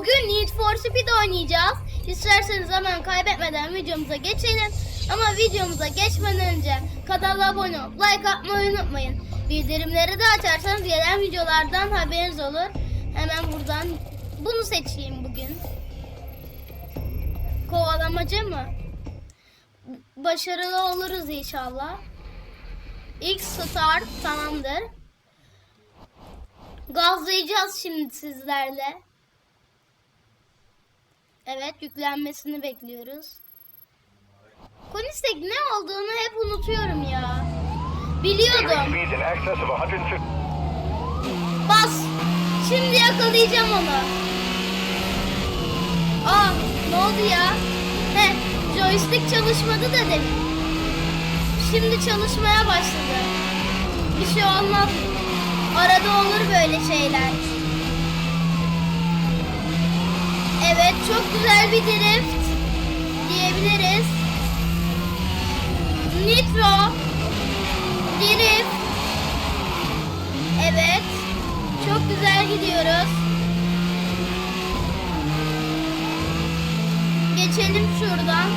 Bugün Need for Speed oynayacağız. İsterseniz hemen kaybetmeden videomuza geçelim. Ama videomuza geçmeden önce kanala abone olup like atmayı unutmayın. Bildirimleri de açarsanız gelen videolardan haberiniz olur. Hemen buradan bunu seçeyim bugün. Kovalamacı mı? Başarılı oluruz inşallah. İlk start tamamdır. Gazlayacağız şimdi sizlerle. Evet yüklenmesini bekliyoruz. Konistek ne olduğunu hep unutuyorum ya. Biliyordum. Speeds in excess of 150. Bas. Şimdi yakalayacağım onu. Aa ne oldu ya? He joystick çalışmadı da demin. Şimdi çalışmaya başladı. Bir şey olmaz. Arada olur böyle şeyler. Evet çok güzel bir drift diyebiliriz. Nitro drift Evet. Çok güzel gidiyoruz. Geçelim şuradan.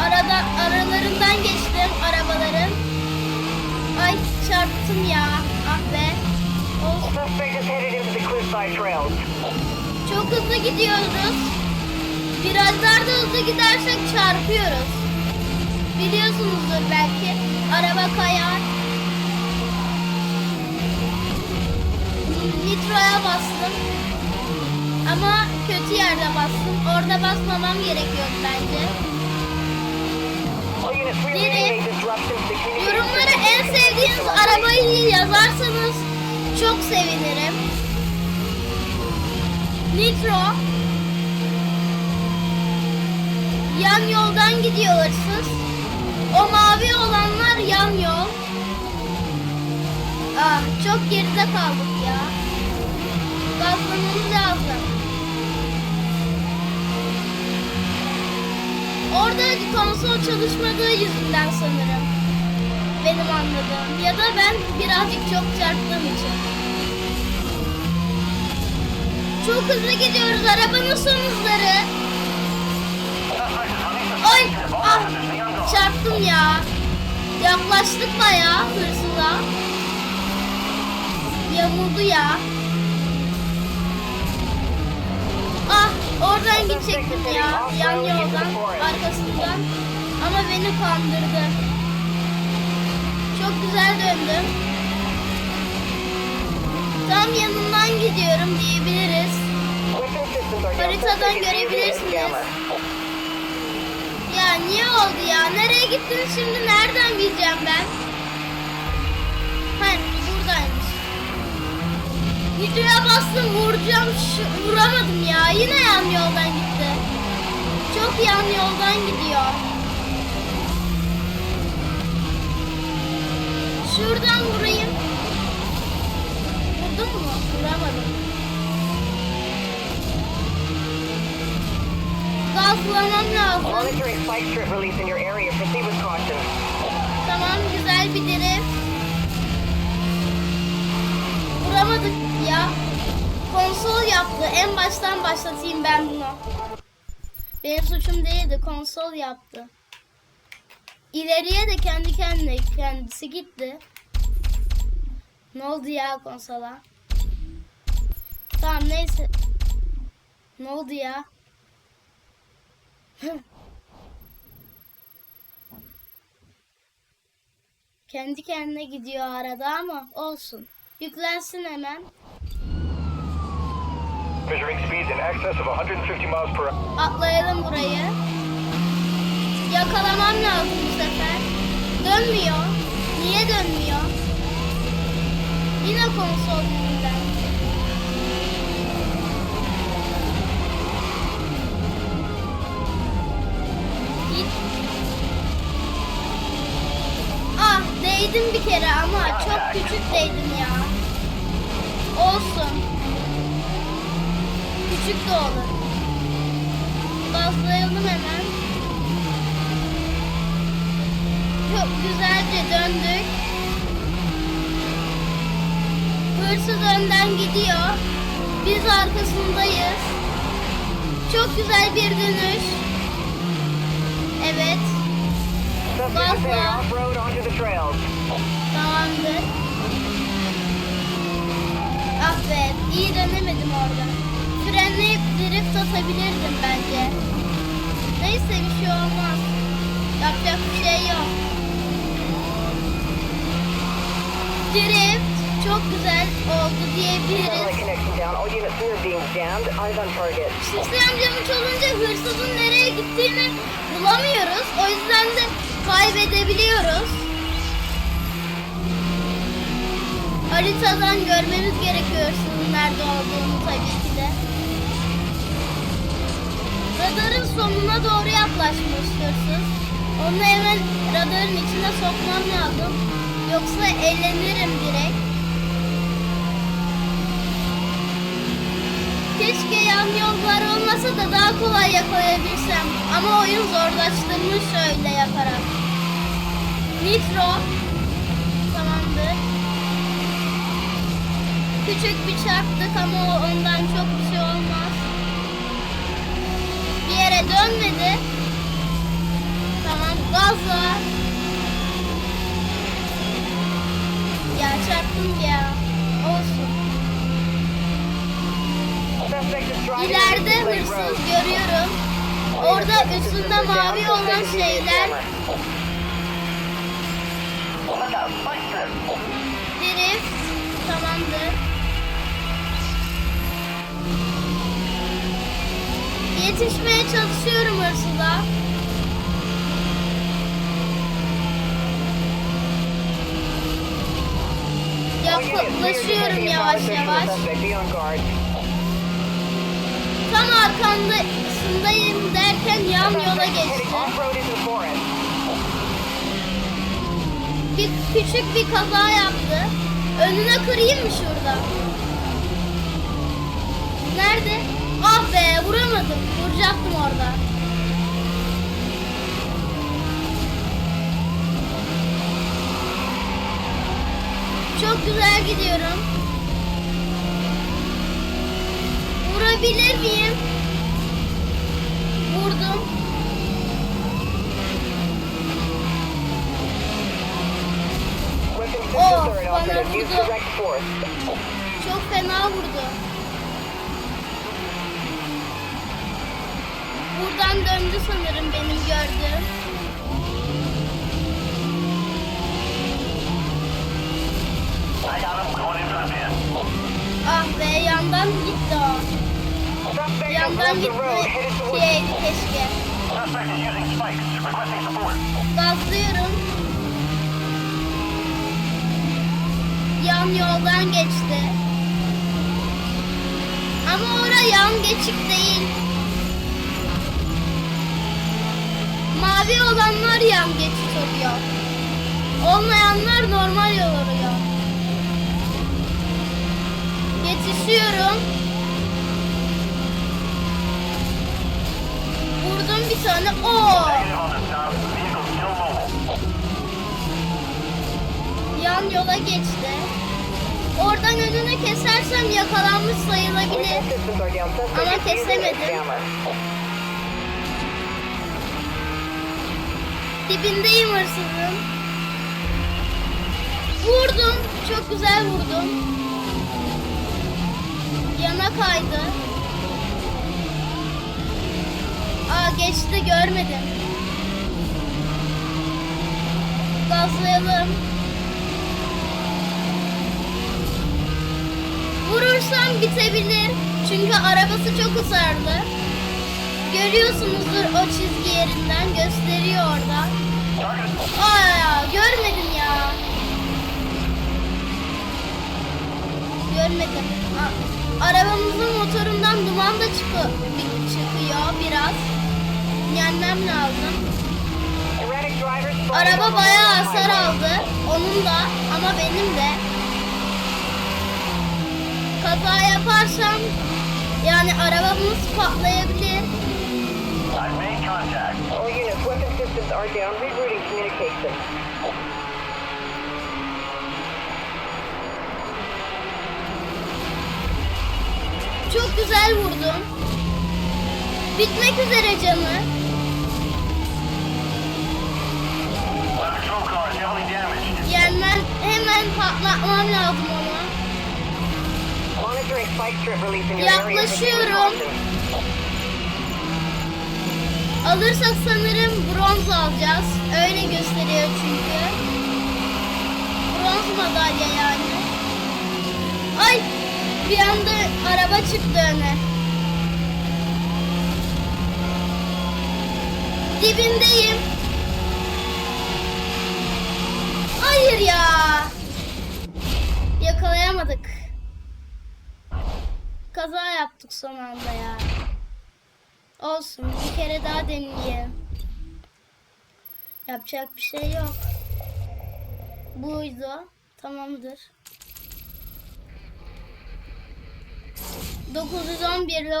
Arada aralarından geçtim arabaların. Ay çarptım ya. Ah be. Of, çok hızlı gidiyoruz. Biraz daha da hızlı gidersek çarpıyoruz. Biliyorsunuzdur belki. Araba kayar. Nitro'ya bastım. Ama kötü yerde bastım. Orada basmamam gerekiyordu bence. Biri-. Yorumlara en sevdiğiniz arabayı yazarsanız çok sevinirim. Nitro. Yan yoldan gidiyor hırsız. O mavi olanlar yan yol. Ah çok geride kaldık ya. Gazlamamız lazım. Orada konsol çalışmadığı yüzünden sanırım. Benim anladığım. Ya da ben birazcık çok çarptığım için. Çok hızlı gidiyoruz. Arabanın son hızları. Ay! Ah! Çarptım ya. Yaklaştık bayağı hırsıza. Yamuldu ya. Ah! Oradan gidecektim ya. Yan yoldan. Arkasından. Ama beni kandırdı. Çok güzel döndüm. Tam yanından gidiyorum diyebiliriz. Haritadan görebilirsiniz. Ya niye oldu ya? Nereye gittin şimdi? Nereden bileceğim ben? Hayır buradaymış. Videoya bastım vuracağım. Vuramadım ya. Yine yan yoldan gitti. Çok yan yoldan gidiyor. Şuradan vurayım. Vurdum mu? Vuramadım. Gazlamam lazım. Monitoring spike strip release in your area. Proceed with caution. Tamam güzel bir drift. Vuramadık ya. Konsol yaptı. En baştan başlatayım ben bunu. Benim suçum değildi. Konsol yaptı. İleriye de kendi kendine kendisi gitti. Ne oldu ya konsola? Tamam neyse. Ne oldu ya? Kendi kendine gidiyor arada ama olsun. Yüklensin hemen. Measuring speeds in excess of 150 miles per hour. Atlayalım burayı. Yakalamam lazım bu sefer. Dönmüyor. Niye dönmüyor? Yine konsol yüzünden. Değdim bir kere ama çok küçük değdim ya. Olsun. Küçük de olur. Gazlayalım hemen. Çok güzelce döndük. Hırsız önden gidiyor. Biz arkasındayız. Çok güzel bir dönüş. Evet. Off-road onto the trails. Tamamdır. Ah be, iyi dönemedim orada. Frenleyip drift atabilirdim bence. Neyse bir şey olmaz. Yapacak bir şey yok. Drift çok güzel oldu diyebiliriz. Sistem camı çalınca hırsızın nereye gittiğini bulamıyoruz. O yüzden de kaybedebiliyoruz. Haritadan görmemiz gerekiyor hırsızın nerede olduğunu tabii ki de. Radarın sonuna doğru yaklaşmış hırsız. Onu hemen radarın içine sokmam lazım. Yoksa eğlenirim direkt. Keşke yan yollar olmasa da daha kolay yakalayabilsem. Ama oyun zorlaştırmış öyle yaparak. Nitro. Tamamdır. Küçük bir çarptık ama ondan çok bir şey olmaz. Bir yere dönmedi. Tamam gazla. Ya çarptım ya. Olsun. Suspect is driving İleride hırsız görüyorum. Orada üstünde mavi olan şeyler drift tamamdır. Yetişmeye çalışıyorum hırsıza. Yaklaşıyorum yavaş yavaş. Tam arkandasındayım derken yan yola geçti. Bir küçük bir kaza yaptı. Önüne kırayım mı şurada? Nerede? Ah be vuramadım. Vuracaktım orada. Çok güzel gidiyorum. Vurabilir miyim? Vurdum. Oh, bana vurdu. Çok fena vurdu. Buradan döndü sanırım benim gördüğüm. Ah be yandan gitti o. Yandan towards gitmeyeydi keşke. Gazlıyorum. Yan yoldan geçti. Ama ora yan geçik değil. Mavi olanlar yan geçiş oluyor. Olmayanlar normal yol oluyor. Yetişiyorum. Bir tane. Oo! Yan yola geçti. Oradan önüne kesersem yakalanmış sayılabilir. Ama kesemedim. Dibindeyim hırsızın. Vurdum. Çok güzel vurdum. Yana kaydı. Aa geçti görmedim. Gazlayalım. Vurursam bitebilir. Çünkü arabası çok ısrarlı. Görüyorsunuzdur o çizgi yerinden gösteriyor orada. Aa görmedim ya. Görmedim. Aa, arabamızın motorundan duman da çıkıyor, çıkıyor biraz. Yenmem lazım. Araba bayağı hasar aldı. Onun da ama benim de. Kaza yaparsam yani arabamız patlayabilir. All units, weapon systems are down. Rerouting communication. Çok güzel vurdum. Bitmek üzere canı. Yenmem hemen patlatmam lazım with Yaklaşıyorum. Alırsak sanırım bronz alacağız. Öyle gösteriyor çünkü. Bronz madalya yani. Ay bir anda araba çıktı öne. Dibindeyim. Hayır ya. Yakalayamadık. Kaza yaptık son anda ya. Olsun bir kere daha deneyelim. Yapacak bir şey yok. Buydu. Tamamdır. 911 ile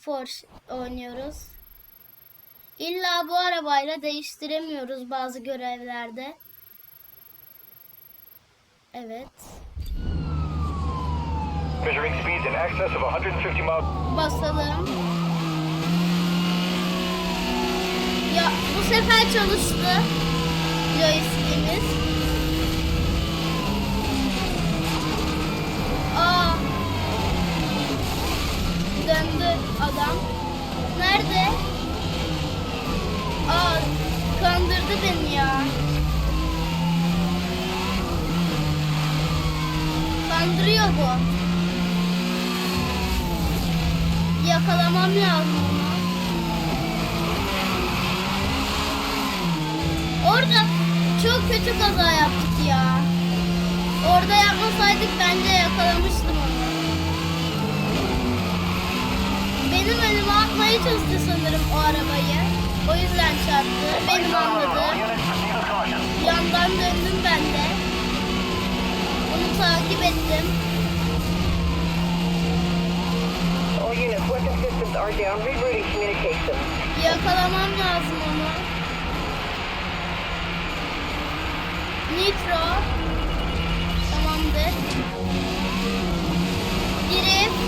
Force oynuyoruz. İlla bu arabayla değiştiremiyoruz bazı görevlerde. Evet. Measuring speeds in excess of 150 miles. Basalım. Ya bu sefer çalıştı. Joystick'imiz. Aa. Döndü adam. Nerede? Aa, kandırdı beni ya. Kandırıyor bu. Yakalamam lazım. Orada çok kötü kaza yaptık ya. Orada yapmasaydık bence yakalamıştım onu. Benim önüme atmaya çalıştı sanırım o arabayı. O yüzden çarptı. Benim anladım. Yandan döndüm ben de. Onu takip ettim. Yakalamam lazım onu. Nitro. Tamamdır. Drift.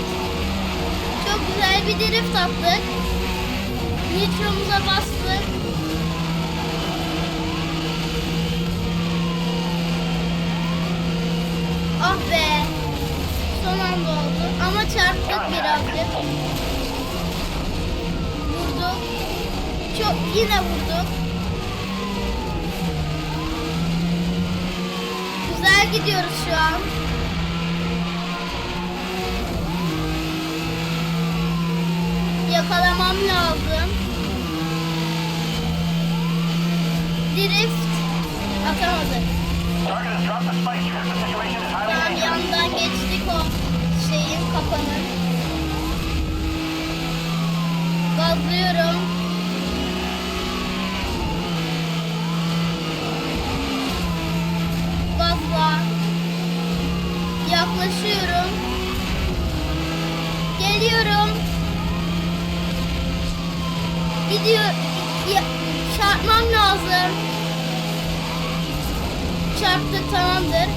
Çok güzel bir drift attık. Nitromuza bastık. Ah be. Son anda oldu. Ama çarptık birazcık. Vurduk. Çok yine vurduk. Güzel gidiyoruz şu an. Yakalamam lazım. Drift highly Yani yandan geçtik o şeyin kapanın. Gazlıyorum. Gazla. Yaklaşıyorum. Geliyorum. Gidiyor. Ya, çarpmam lazım. Çarptık tamamdır.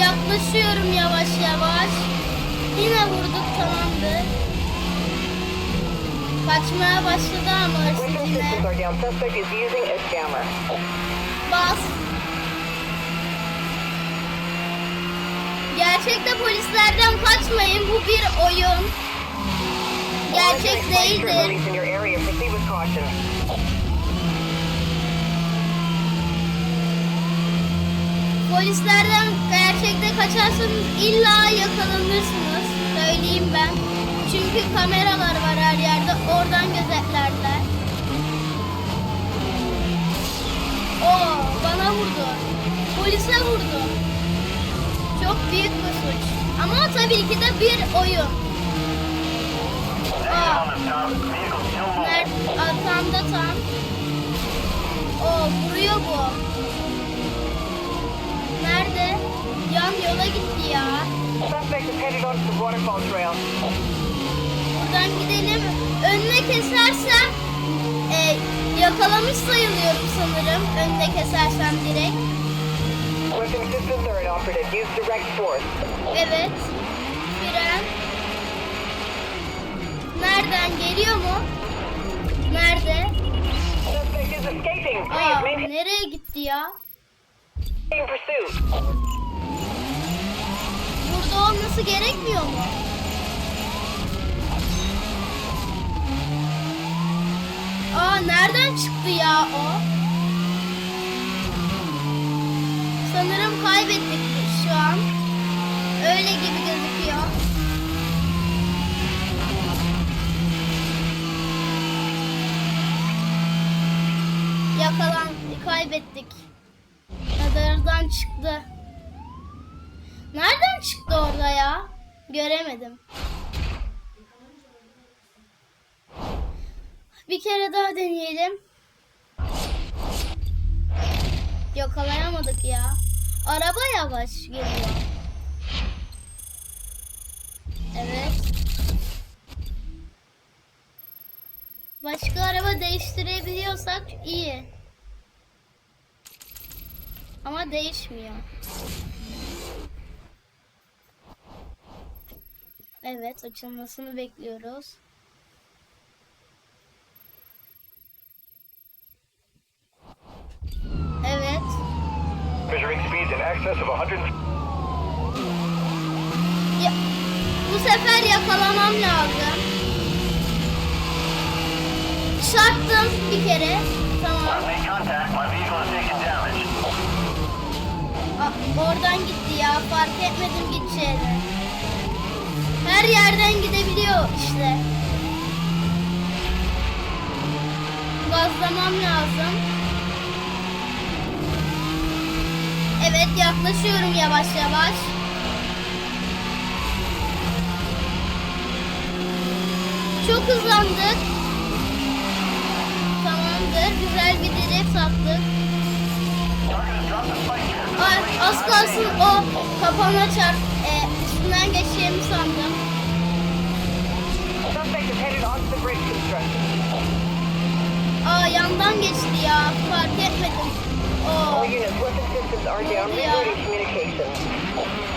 Yaklaşıyorum yavaş yavaş. Yine vurduk tamamdır. Kaçmaya başladı ama hırsız yine. systems are down. Suspect is using a jammer. Bas. Gerçekte polislerden kaçmayın. Bu bir oyun. Gerçek değildir. Polislerden gerçekte kaçarsanız illa yakalanırsınız. Söyleyeyim ben. Çünkü kameralar var her yerde. Oradan gözetlerler. Oo, bana vurdu. Polise vurdu. Çok büyük bir suç. Ama tabii ki de bir oyun. Aa, moving. nerede? Arkamda tam. Oo, vuruyor bu. Nerede? Yan yola gitti ya. Buradan gidelim. Önüne kesersem e, yakalamış sayılıyorum sanırım. Önüne kesersem direkt. Weapon systems are inoperative. Use direct force. Evet. Fren. Nereden geliyor mu? Nerede? Suspect is escaping. Aa, nereye gitti ya? pursuit. Burada olması gerekmiyor mu? Aa nereden çıktı ya o? Sanırım kaybettik şu an. Öyle gibi gözüküyor. Yakalan, kaybettik. Radardan çıktı. Nereden çıktı orada ya? Göremedim. Bir kere daha deneyelim. Yakalayamadık ya. Araba yavaş geliyor. Evet. Başka araba değiştirebiliyorsak iyi. Ama değişmiyor. Evet, açılmasını bekliyoruz. Evet. Measuring speeds in excess of 100. Ya, bu sefer yakalamam lazım. Çarptım bir kere. Tamam. Aa, oradan gitti ya. Fark etmedim gideceğini. Her yerden gidebiliyor işte. Gazlamam lazım. Evet yaklaşıyorum yavaş yavaş. Çok hızlandık. Tamamdır. Güzel bir drift attık. Ay, az kalsın o kafama çarp e, üstünden geçeceğimi sandım. Aa yandan geçti ya fark etmedim.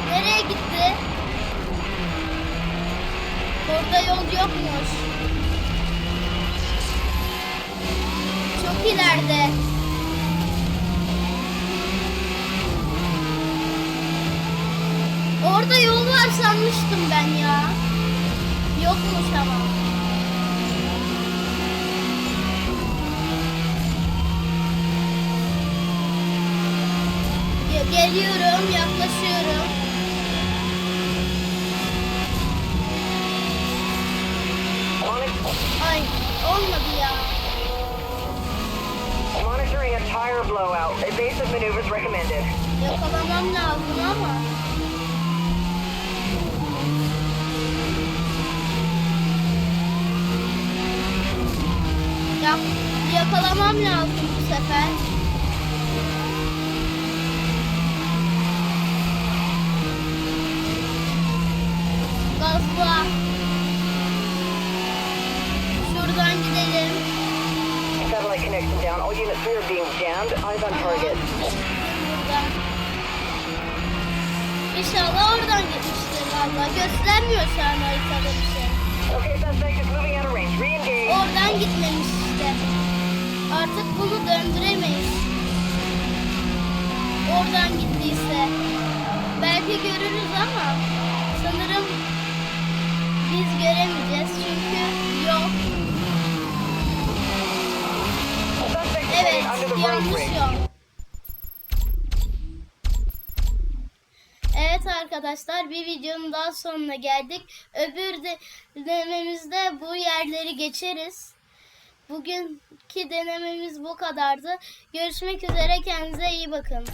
Nereye gitti? Orada yol yokmuş. Çok ileride. Orada yol var sanmıştım ben ya. Yokmuş ama. Geliyorum, yaklaşıyorum. Ay, olmadı ya. monitoring a tire blowout. Evasive maneuvers recommended. Yakalamam lazım ama. Ya, yakalamam lazım bu sefer. Gazla. Şuradan gidelim. Satellite connection down. All units, we are being jammed. Eyes on target. İnşallah oradan gitmiştir valla. Göstermiyor şu an haritada bir şey. Okay, suspect is moving out of range. Re-engage. Oradan gitmemiş işte. Artık bunu döndüremeyiz. Oradan gittiyse. Belki görürüz ama sanırım biz göremeyeceğiz çünkü yok. Suspect is Evet, yanlış yol. Evet arkadaşlar bir videonun daha sonuna geldik. Öbür de denememizde bu yerleri geçeriz. Bugünkü denememiz bu kadardı. Görüşmek üzere kendinize iyi bakın.